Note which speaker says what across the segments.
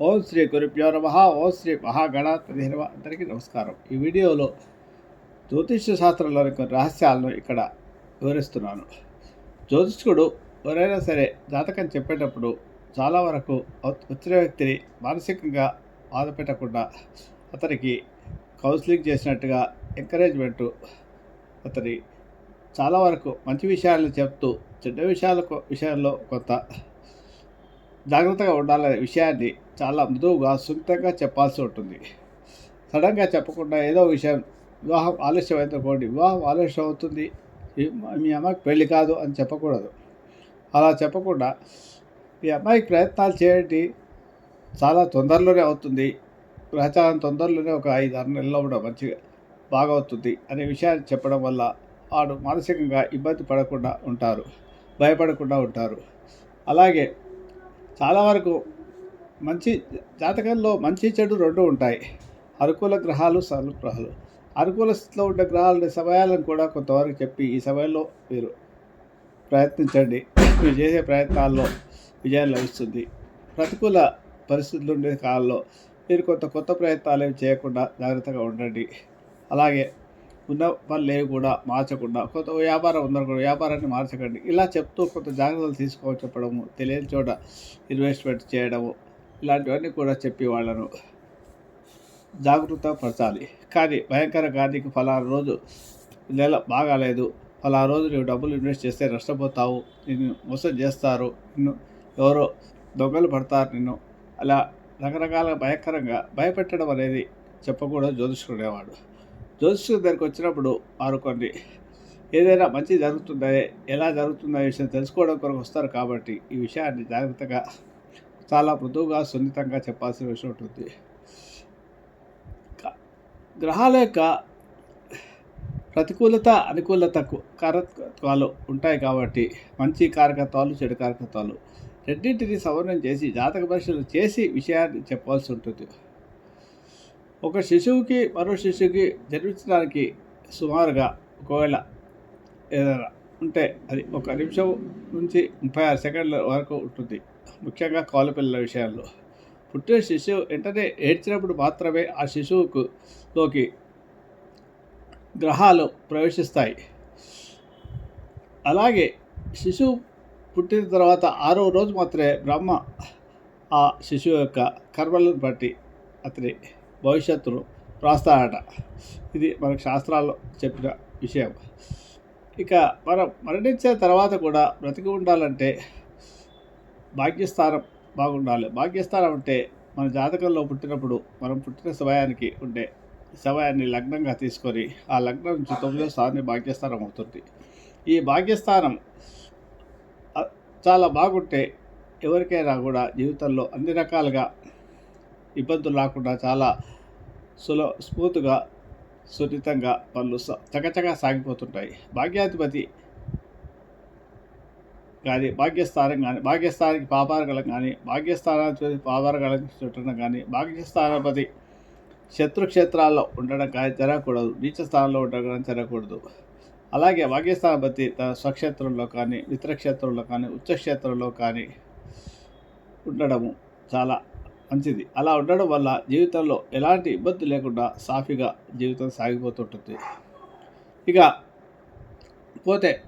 Speaker 1: ఓం శ్రీ గురుభ్యో నమ ఓం శ్రీ మహాగణాధిపతి నమ. అందరికీ నమస్కారం. ఈ వీడియోలో జ్యోతిష్య శాస్త్రంలోని కొన్ని రహస్యాలను ఇక్కడ వివరిస్తున్నాను. జ్యోతిష్కుడు ఎవరైనా సరే జాతకం చెప్పేటప్పుడు చాలా వరకు వచ్చిన వ్యక్తిని మానసికంగా బాధ పెట్టకుండా అతనికి కౌన్సిలింగ్ చేసినట్టుగా ఎంకరేజ్మెంటు అతని చాలా వరకు మంచి విషయాలను చెప్తూ చెడ్డ విషయాల విషయాల్లో కొంత జాగ్రత్తగా ఉండాలనే విషయాన్ని చాలా మృదువుగా సున్నితంగా చెప్పాల్సి ఉంటుంది. సడన్గా చెప్పకుండా ఏదో విషయం వివాహం ఆలస్యం అయితే వివాహం ఆలస్యం అవుతుంది. మీ అమ్మాయికి పెళ్ళి కాదు అని చెప్పకూడదు. అలా చెప్పకుండా మీ అమ్మాయికి ప్రయత్నాలు చేయండి. చాలా తొందరలోనే అవుతుంది. గ్రహచారం తొందరలోనే ఒక ఐదు ఆరు నెలల్లో కూడా మంచిగా బాగా అవుతుంది అనే విషయాన్ని చెప్పడం వల్ల వాడు మానసికంగా ఇబ్బంది పడకుండా ఉంటారు. భయపడకుండా ఉంటారు. అలాగే చాలా వరకు మంచి జాతకంలో మంచి చెడు రెండు ఉంటాయి. అనుకూల గ్రహాలు సలు గ్రహాలు అనుకూల స్థితిలో ఉండే గ్రహాల సమయాలను కూడా కొంతవరకు చెప్పి ఈ సమయంలో మీరు ప్రయత్నించండి. మీరు చేసే ప్రయత్నాల్లో విజయం లభిస్తుంది. ప్రతికూల పరిస్థితులు ఉండే కాలంలో మీరు కొంత కొత్త ప్రయత్నాలు ఏమి చేయకుండా జాగ్రత్తగా ఉండండి. అలాగే ఉన్న పనులు కూడా మార్చకుండా కొంత వ్యాపారం ఉందనుకో వ్యాపారాన్ని మార్చకండి. ఇలా చెప్తూ కొంత జాగ్రత్తలు తీసుకో చెప్పడము తెలియని చోట ఇన్వెస్ట్మెంట్ చేయడము ఇలాంటివన్నీ కూడా చెప్పి వాళ్ళను జాగృత పరచాలి. కానీ భయంకర గాంధీకి ఫలానా రోజు నెల బాగాలేదు. ఫలానా రోజు నువ్వు డబ్బులు ఇన్వెస్ట్ చేస్తే నష్టపోతావు నిన్ను మోసం చేస్తారు నిన్ను ఎవరో దొంగలు పడతారు నిన్ను. అలా రకరకాల భయంకరంగా భయపెట్టడం అనేది చెప్పకూడదు జ్యోతిష్కుడేవాడు జ్యోతిష్కుడి దగ్గరికి వచ్చినప్పుడు వారు కొన్ని ఏదైనా మంచి జరుగుతుందా? ఎలా జరుగుతుందా విషయం తెలుసుకోవడం కొరకు వస్తారు కాబట్టి ఈ విషయాన్ని జాగ్రత్తగా చాలా మృదువుగా సున్నితంగా చెప్పాల్సిన విషయం ఉంటుంది. గ్రహాల యొక్క ప్రతికూలత అనుకూలతకు కారకత్వాలు ఉంటాయి కాబట్టి మంచి కారకత్వాలు చెడు కారకత్వాలు రెండింటిని సమన్వయం చేసి జాతక పరీక్షలు చేసి విషయాన్ని చెప్పాల్సి ఉంటుంది. ఒక శిశువుకి మరో శిశువుకి జన్మించడానికి సుమారుగా ఒకవేళ ఏదైనా ఉంటే అది ఒక నిమిషం నుంచి ముప్పై ఆరు సెకండ్ల వరకు ఉంటుంది. ముఖ్యంగా కౌల పిల్లల విషయాల్లో. పుట్టిన శిశువు వెంటనే ఏడ్చినప్పుడు మాత్రమే ఆ శిశువుకు లోకి గ్రహాలు ప్రవేశిస్తాయి. అలాగే శిశువు పుట్టిన తర్వాత ఆరో రోజు మాత్రమే బ్రహ్మ ఆ శిశువు యొక్క కర్మలను బట్టి అతని భవిష్యత్తును రాస్తాడట ఇది మనకు శాస్త్రాల్లో చెప్పిన విషయం. ఇక మనం మరణించిన తర్వాత కూడా బ్రతికి ఉండాలంటే భాగ్యస్థానం బాగుండాలి. భాగ్యస్థానం అంటే మన జాతకంలో పుట్టినప్పుడు మనం పుట్టిన సమయానికి ఉండే సమయాన్ని లగ్నంగా తీసుకొని ఆ లగ్నం నుంచి తొమ్మిదో స్థానాన్ని భాగ్యస్థానం అవుతుంది. ఈ భాగ్యస్థానం చాలా బాగుంటే ఎవరికైనా కూడా జీవితంలో అన్ని రకాలుగా ఇబ్బందులు రాకుండా చాలా సుల స్మూత్గా సున్నితంగా పనులు చకచగా చకచకా సాగిపోతుంటాయి. భాగ్యాధిపతి కానీ భాగ్యస్థానం కానీ భాగ్యస్థానానికి పాపారగలం కానీ భాగ్యస్థానాధిపతి పాపారగలం చుట్టడం కానీ భాగ్యస్థానాధిపతి శత్రుక్షేత్రాల్లో ఉండడం కానీ జరగకూడదు. నీచ స్థానంలో ఉండడం కానీ జరగకూడదు. అలాగే భాగ్యస్థానాధిపతి తన స్వక్షేత్రంలో కానీ మిత్రక్షేత్రంలో కానీ ఉచ్చక్షేత్రంలో కానీ ఉండడము చాలా మంచిది. అలా ఉండడం వల్ల జీవితంలో ఎలాంటి ఇబ్బంది లేకుండా సాఫీగా జీవితం సాగిపోతుంటుంది. ఇక పోతే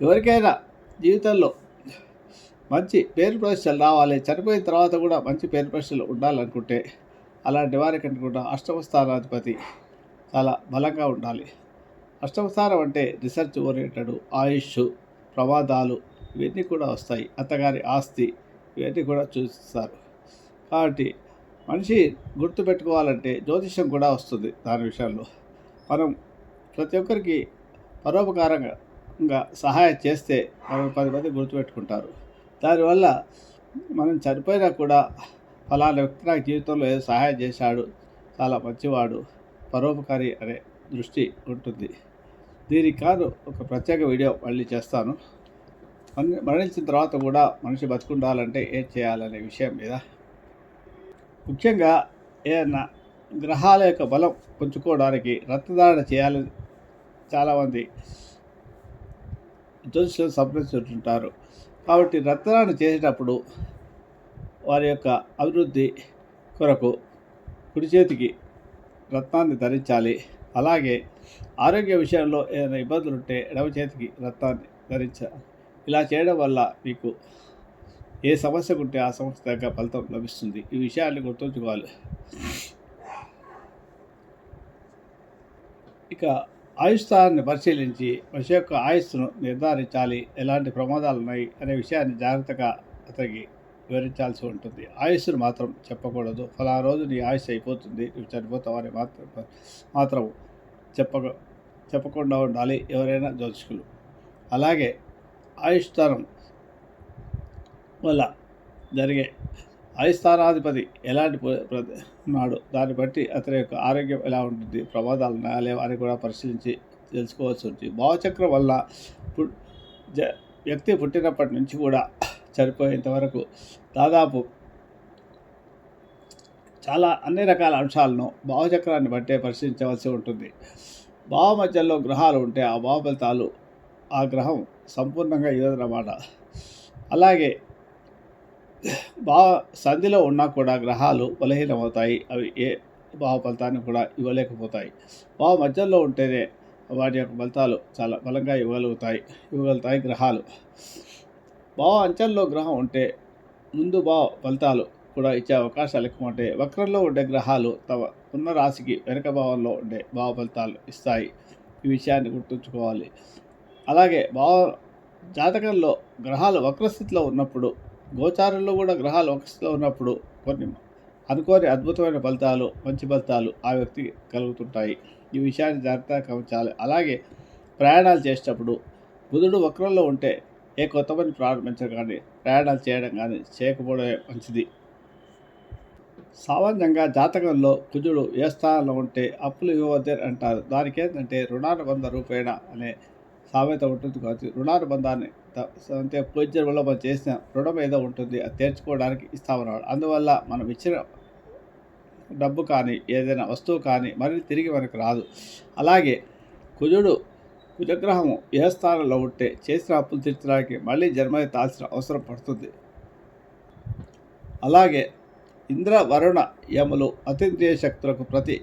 Speaker 1: ఎవరికైనా జీవితంలో మంచి పేరు ప్రశ్నలు రావాలి చనిపోయిన తర్వాత కూడా మంచి పేరు ప్రశ్నలు ఉండాలనుకుంటే అలాంటి వారికి కూడా అష్టమ స్థానాధిపతి చాలా బలంగా ఉండాలి. అష్టమ స్థానం అంటే రీసెర్చ్ ఓరియంటెడ్ ఆయుష్ ప్రమాదాలు ఇవన్నీ కూడా వస్తాయి. అత్తగారి ఆస్తి ఇవన్నీ కూడా చూస్తారు. కాబట్టి మనిషి గుర్తుపెట్టుకోవాలంటే జ్యోతిష్యం కూడా వస్తుంది దాని విషయంలో. మనం ప్రతి ఒక్కరికి పరోపకారంగా సహాయం చేస్తే మనం పది మంది గుర్తుపెట్టుకుంటారు దానివల్ల మనం చనిపోయినా కూడా ఫలానా వ్యక్తి నాకు జీవితంలో ఏదో సహాయం చేశాడు చాలా మంచివాడు పరోపకారి అనే దృష్టి ఉంటుంది. దీనికి కాదు ఒక ప్రత్యేక వీడియో మళ్ళీ చేస్తాను. మరణించిన తర్వాత కూడా మనిషి బతుకుండాలంటే ఏం చేయాలనే విషయం మీద ముఖ్యంగా ఏదైనా గ్రహాల యొక్క బలం పెంచుకోవడానికి రక్తదారణ చేయాలని చాలామంది జ్యోతిషులు సంప్రదిస్తుంటారు. కాబట్టి రక్తదానం చేసేటప్పుడు వారి యొక్క అభివృద్ధి కొరకు కుడి చేతికి రత్నాన్ని ధరించాలి. అలాగే ఆరోగ్య విషయంలో ఏదైనా ఇబ్బందులు ఉంటే ఎడమ చేతికి రత్నాన్ని ధరించాలి ఇలా చేయడం వల్ల మీకు ఏ సమస్య ఉంటే ఆ సమస్య తగ్గ ఫలితం లభిస్తుంది. ఈ విషయాన్ని గుర్తుంచుకోవాలి. ఇక ఆయుష్తాన్ని పరిశీలించి మనిషి యొక్క ఆయుస్సును నిర్ధారించాలి. ఎలాంటి ప్రమాదాలు ఉన్నాయి అనే విషయాన్ని జాగ్రత్తగా అతనికి వివరించాల్సి ఉంటుంది. ఆయుస్సును మాత్రం చెప్పకూడదు. ఫలా రోజు నీ ఆయుస్సు అయిపోతుంది. నువ్వు చనిపోతావని మాత్రం మాత్రం చెప్పక చెప్పకుండా ఉండాలి. ఎవరైనా జ్యోతిష్కులు అలాగే ఆయుష్తానం వల్ల జరిగే ఆయుస్థానాధిపతి ఎలాంటి ప్ర- ప్ర- ఉన్నాడు దాన్ని బట్టి అతని యొక్క ఆరోగ్యం ఎలా ఉంటుంది ప్రమాదాలు లేవా అని కూడా పరిశీలించి తెలుసుకోవాల్సి ఉంటుంది. భావచక్రం వల్ల జ వ్యక్తి పుట్టినప్పటి నుంచి కూడా చనిపోయేంత వరకు దాదాపు చాలా అన్ని రకాల అంశాలను భావచక్రాన్ని బట్టే పరిశీలించవలసి ఉంటుంది. భావ మధ్యలో గ్రహాలు ఉంటే ఆ భావ ఫలితాలు ఆ గ్రహం సంపూర్ణంగా ఇవ్వదన్నమాట. అలాగే భావ సంధిలో ఉన్నా కూడా గ్రహాలు బలహీనమవుతాయి. అవి ఏ భావ ఫలితాన్ని కూడా ఇవ్వలేకపోతాయి. భావ మధ్యలో ఉంటేనే వాటి యొక్క ఫలితాలు చాలా బలంగా ఇవ్వగలుగుతాయి. ఇవ్వగలుగుతాయి గ్రహాలు. భావ అంచెల్లో గ్రహం ఉంటే ముందు భావ ఫలితాలు కూడా ఇచ్చే అవకాశాలు ఎక్కువ ఉంటాయి వక్రంలో ఉండే గ్రహాలు తమ ఉన్న రాశికి వెనక భావంలో ఉండే భావ ఫలితాలు ఇస్తాయి. ఈ విషయాన్ని గుర్తుంచుకోవాలి. అలాగే భావ జాతకంలో గ్రహాలు వక్రస్థితిలో ఉన్నప్పుడు గోచారంలో కూడా గ్రహాలు వక్రస్థితిలో ఉన్నప్పుడు కొన్ని అనుకోని అద్భుతమైన ఫలితాలు మంచి ఫలితాలు ఆ వ్యక్తికి కలుగుతుంటాయి. ఈ విషయాన్ని జాగ్రత్తగా గమనించాలి. అలాగే ప్రయాణాలు చేసేటప్పుడు బుధుడు వక్రంలో ఉంటే ఏ కొత్త పని ప్రారంభించడం కానీ ప్రయాణాలు చేయడం కానీ చేయకపోవడమే మంచిది. సామాన్యంగా జాతకంలో కుజుడు ఏ స్థానంలో ఉంటే అప్పులు ఇవ్వద్దని అంటారు. దానికి ఏంటంటే రుణానుబంధ రూపేణ అనే సామెత ఉంటుంది కాబట్టి రుణానుబంధాన్ని అంటే పూజ్య వల్ల మనం చేసిన రుణం ఏదో ఉంటుంది అది తీర్చుకోవడానికి ఇస్తామన్నాడు అందువల్ల మనం ఇచ్చిన డబ్బు కానీ ఏదైనా వస్తువు కానీ మళ్ళీ తిరిగి మనకు రాదు. అలాగే కుజుడు కుజగ్రహము ఏ స్థానంలో ఉంటే చేసిన అప్పులు తీర్చడానికి మళ్ళీ జన్మ తాల్సిన అవసరం పడుతుంది. అలాగే ఇంద్ర వరుణ యములు అతీంద్రియ శక్తులకు ప్రతి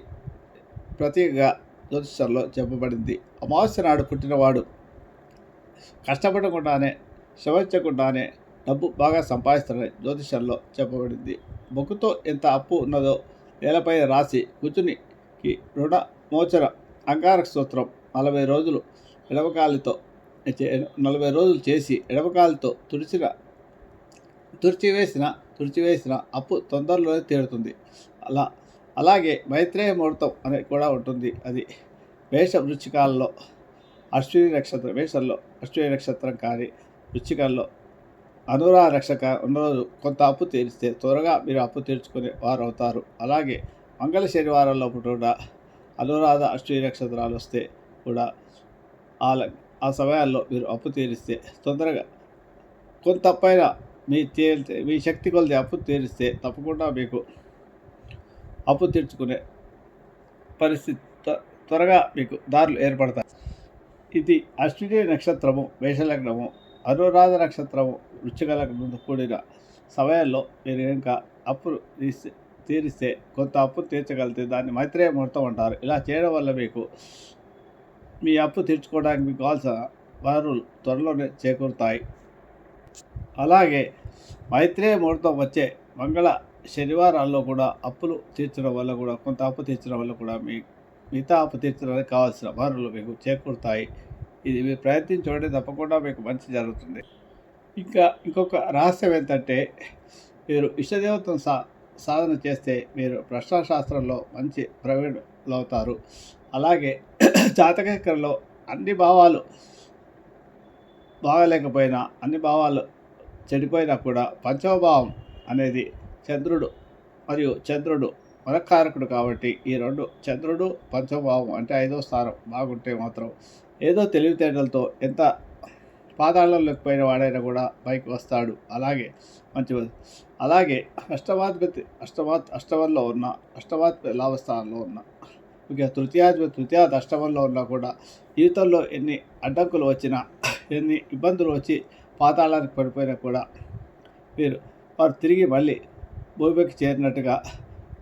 Speaker 1: ప్రతిగా జ్యోతిషంలో చెప్పబడింది. అమావాస్య నాడు పుట్టినవాడు కష్టపడకుండానే శ్రమించకుండానే డబ్బు బాగా సంపాదిస్తారని జ్యోతిషంలో చెప్పబడింది. బొక్కుతో ఎంత అప్పు ఉన్నదో నేలపై రాసి కుచునికి రుణ మోచన అంగారక సూత్రం నలభై రోజులు ఎడవకాలితో చే- నలభై రోజులు చేసి ఎడవకాలితో తుడిచిన తుడిచివేసిన తుడిచివేసిన అప్పు తొందరలోనే తీరుతుంది. అలా అలాగే మైత్రేయ ముహూర్తం అనేది కూడా ఉంటుంది. అది వేష వృచ్చికాలలో అశ్విని నక్షత్రం మేషంలో అశ్విని నక్షత్రం కానీ వృచ్చికాల్లో అనురా రక్షక ఉన్నరోజు కొంత అప్పు తీరిస్తే త్వరగా మీరు అప్పు తీర్చుకునే వారు అవుతారు అలాగే మంగళ శనివారంలో కూడా అనురాధ అశ్విని నక్షత్రాలు వస్తే కూడా ఆ ఆ సమయాల్లో మీరు అప్పు తీరిస్తే తొందరగా కొంత పైన మీ తేలితే మీ శక్తి కొలిది అప్పు తీరిస్తే తప్పకుండా మీకు అప్పు తీర్చుకునే పరిస్థితి త్వ- త్వరగా మీకు దారులు ఏర్పడతాయి. ఇది అశ్విని నక్షత్రము మేషలగ్నము అనురాధ నక్షత్రము వృచ్చిక లగ్నంతో కూడిన సమయంలో మీరు ఇంకా అప్పు తీస్తే తీరిస్తే కొంత అప్పు తీర్చగలిగితే దాన్ని మైత్రేయ ముహూర్తం అంటారు. ఇలా చేయడం వల్ల మీకు మీ అప్పు తీర్చుకోవడానికి మీకు కావాల్సిన వనరులు త్వరలోనే చేకూరుతాయి. అలాగే మైత్రేయ ముహూర్తం వచ్చే మంగళ శనివారాల్లో కూడా అప్పులు తీర్చడం వల్ల కూడా కొంత అప్పు తీర్చడం వల్ల కూడా మీ మిగతా తీర్చడానికి కావాల్సిన వనరులు మీకు చేకూరుతాయి. ఇది మీరు ప్రయత్నించండి తప్పకుండా మీకు మంచి జరుగుతుంది. ఇంకా ఇంకొక రహస్యం ఏంటంటే మీరు ఇష్టదేవతను సా సాధన చేస్తే మీరు ప్రశ్నాశాస్త్రంలో మంచి ప్రవీణులు అవుతారు అలాగే జాతకచక్రంలో అన్ని భావాలు బాగలేకపోయినా అన్ని భావాలు చెడిపోయినా కూడా పంచమభావం అనేది చంద్రుడు మరియు చంద్రుడు మనకారకుడు కాబట్టి ఈ రెండు చంద్రుడు పంచభావం అంటే ఐదో స్థానం బాగుంటే మాత్రం ఏదో తెలివితేటలతో ఎంత పాతాళంలోకి పోయిన వాడైనా కూడా పైకి వస్తాడు. అలాగే మంచి అలాగే అష్టమాధిపతి అష్టమాత్ అష్టమంలో ఉన్న అష్టమాధిపతి లాభస్థానంలో ఉన్న ఇక తృతీయాధిపతి తృతీయాది అష్టమంలో ఉన్నా కూడా జీవితంలో ఎన్ని అడ్డంకులు వచ్చినా ఎన్ని ఇబ్బందులు వచ్చి పాతాళానికి పడిపోయినా కూడా మీరు వారు తిరిగి మళ్ళీ భూమికి చేరినట్టుగా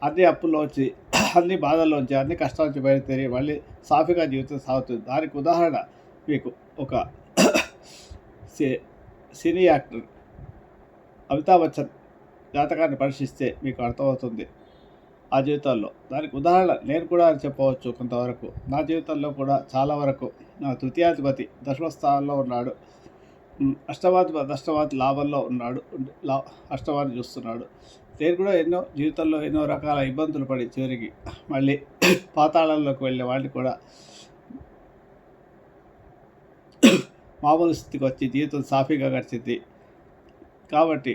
Speaker 1: అన్ని అప్పుల్లోంచి అన్ని బాధల్లోంచి అన్ని కష్టాల నుంచి బయలుదేరి మళ్ళీ సాఫీగా జీవితం సాగుతుంది. దానికి ఉదాహరణ మీకు ఒక సి- సినీ యాక్టర్ అమితాబ్ బచ్చన్ జాతకాన్ని పరిశీలిస్తే మీకు అర్థమవుతుంది ఆ జీవితాల్లో. దానికి ఉదాహరణ నేను కూడా అని చెప్పవచ్చు కొంతవరకు. నా జీవితంలో కూడా చాలా వరకు నా తృతీయాధిపతి దశమస్థానంలో ఉన్నాడు. అష్టమాధిపతి అష్టమాధి లాభంలో ఉన్నాడు. లా అష్టమాన్ని చూస్తున్నాడు. నేను కూడా ఎన్నో జీవితంలో ఎన్నో రకాల ఇబ్బందులు పడి చివరికి మళ్ళీ పాతాళంలోకి వెళ్ళే వాళ్ళు కూడా మామూలు స్థితికి వచ్చి జీవితం సాఫీగా గడిచింది కాబట్టి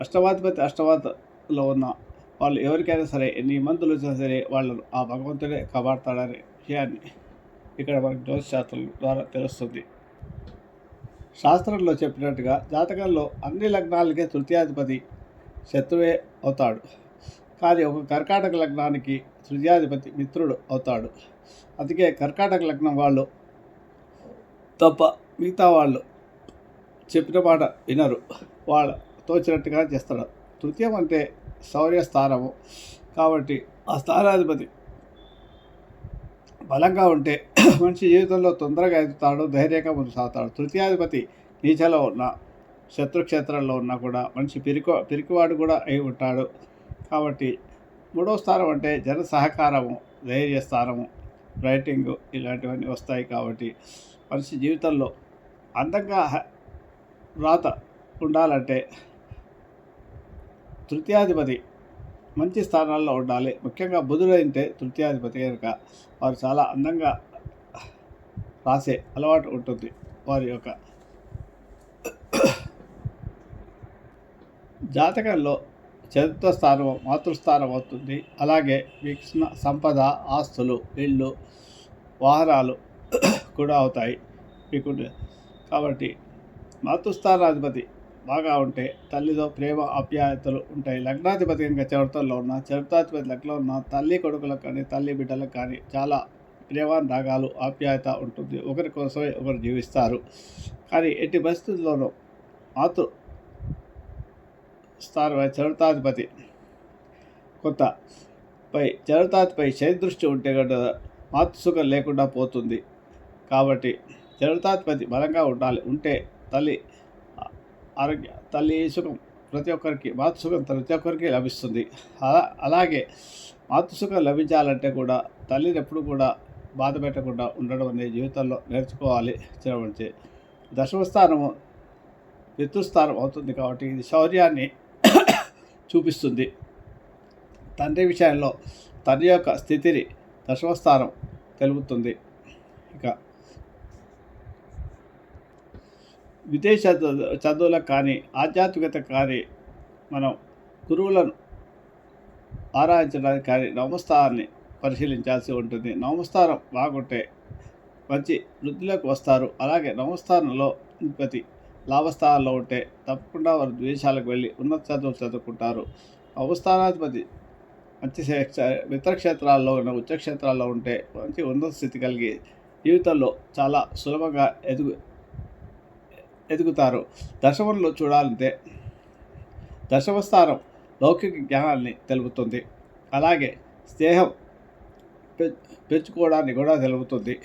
Speaker 1: అష్టమాధిపతి అష్టమాధిలో ఉన్న వాళ్ళు ఎవరికైనా సరే ఎన్ని మందులు వచ్చినా సరే వాళ్ళను ఆ భగవంతుడే కాపాడతాడనే విషయాన్ని ఇక్కడ మనకు జ్యోతిశాస్త్రం ద్వారా తెలుస్తుంది. శాస్త్రంలో చెప్పినట్టుగా జాతకంలో అన్ని లగ్నాలకే తృతీయాధిపతి శత్రువే అవుతాడు. కానీ ఒక కర్కాటక లగ్నానికి తృతీయాధిపతి మిత్రుడు అవుతాడు. అందుకే కర్కాటక లగ్నం వాళ్ళు తప్ప మిగతా వాళ్ళు చెప్పిన మాట వినరు. వాళ్ళ తోచినట్టుగా చేస్తారు తృతీయం అంటే శౌర్య స్థానము కాబట్టి ఆ స్థానాధిపతి బలంగా ఉంటే మనిషి జీవితంలో తొందరగా ఎదుగుతాడు ధైర్యంగా ముందు సాగుతాడు. తృతీయాధిపతి నీచలో ఉన్న శత్రుక్షేత్రంలో ఉన్నా కూడా మనిషి పిరికో పిరికివాడు కూడా అయి ఉంటాడు. కాబట్టి మూడో స్థానం అంటే జన సహకారము ధైర్య స్థానము రైటింగ్ ఇలాంటివన్నీ వస్తాయి కాబట్టి మనిషి జీవితంలో అందంగా రాత ఉండాలంటే తృతీయాధిపతి మంచి స్థానాల్లో ఉండాలి. ముఖ్యంగా బుధుడైతే తృతీయాధిపతి కనుక వారు చాలా అందంగా రాసే అలవాటు ఉంటుంది వారి యొక్క జాతకంలో చతుర్థ స్థానం మాతృస్థానం అవుతుంది. అలాగే విక్షణ సంపద ఆస్తులు ఇళ్ళు వాహనాలు కూడా అవుతాయి. మీకు కాబట్టి మాతృస్థానాధిపతి బాగా ఉంటే తల్లితో ప్రేమ ఆప్యాయతలు ఉంటాయి. లగ్నాధిపతి ఇంకా చరిత్రలో ఉన్న చరిత్రాధిపతి లగ్నంలో ఉన్న తల్లి కొడుకులకు కానీ తల్లి బిడ్డలకు కానీ చాలా ప్రేమానురాగాలు ఆప్యాయత ఉంటుంది. ఒకరి కోసమే ఒకరు జీవిస్తారు. కానీ ఎట్టి పరిస్థితుల్లోనూ మాతృ స్థానమైన చరుతాధిపతి కొత్త పై చరుతాధిపై శని దృష్టి ఉంటే కూడా మాతృసుఖం లేకుండా పోతుంది. కాబట్టి చరుతాధిపతి బలంగా ఉండాలి. ఉంటే తల్లి ఆరోగ్య తల్లి సుఖం ప్రతి ఒక్కరికి మాతృసుఖం ప్రతి ఒక్కరికి లభిస్తుంది. అలా అలాగే మాతృసుఖం లభించాలంటే కూడా తల్లిని ఎప్పుడు కూడా బాధ పెట్టకుండా ఉండడం అనేది జీవితంలో నేర్చుకోవాలి. చిరవంచి దశమస్థానము పితృస్థానం అవుతుంది కాబట్టి ఇది శౌర్యాన్ని చూపిస్తుంది. తండ్రి విషయంలో తండ్రి యొక్క స్థితిని దశమస్థానం తెలుపుతుంది. ఇక విదేశ చదువులకు కానీ ఆధ్యాత్మికత కానీ మనం గురువులను ఆరాధించడానికి కానీ నవమస్థానాన్ని పరిశీలించాల్సి ఉంటుంది. నవమస్థానం బాగుంటే మంచి వృద్ధిలోకి వస్తారు. అలాగే నవమస్థానంలో ప్రతి లాభస్థానాల్లో ఉంటే తప్పకుండా వారు ద్వేషాలకు వెళ్ళి ఉన్నత చదువులు చదువుకుంటారు. అవస్థానాధిపతి మంచి శే- మిత్రక్షేత్రాల్లో ఉన్న ఉచ్చక్షేత్రాల్లో ఉంటే మంచి ఉన్నత స్థితి కలిగి జీవితంలో చాలా సులభంగా ఎదుగు ఎదుగుతారు. దశమంలో చూడాలంటే దశమస్థానం లౌకిక జ్ఞానాన్ని తెలుపుతుంది. అలాగే స్నేహం పె- పెంచుకోవడాన్ని కూడా తెలుపుతుంది.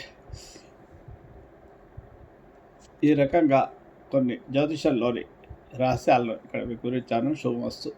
Speaker 1: ఈ రకంగా కొన్ని జ్యోతిషంలోని రహస్యాలను ఇక్కడ మీకు గురించాను శుభమస్తు.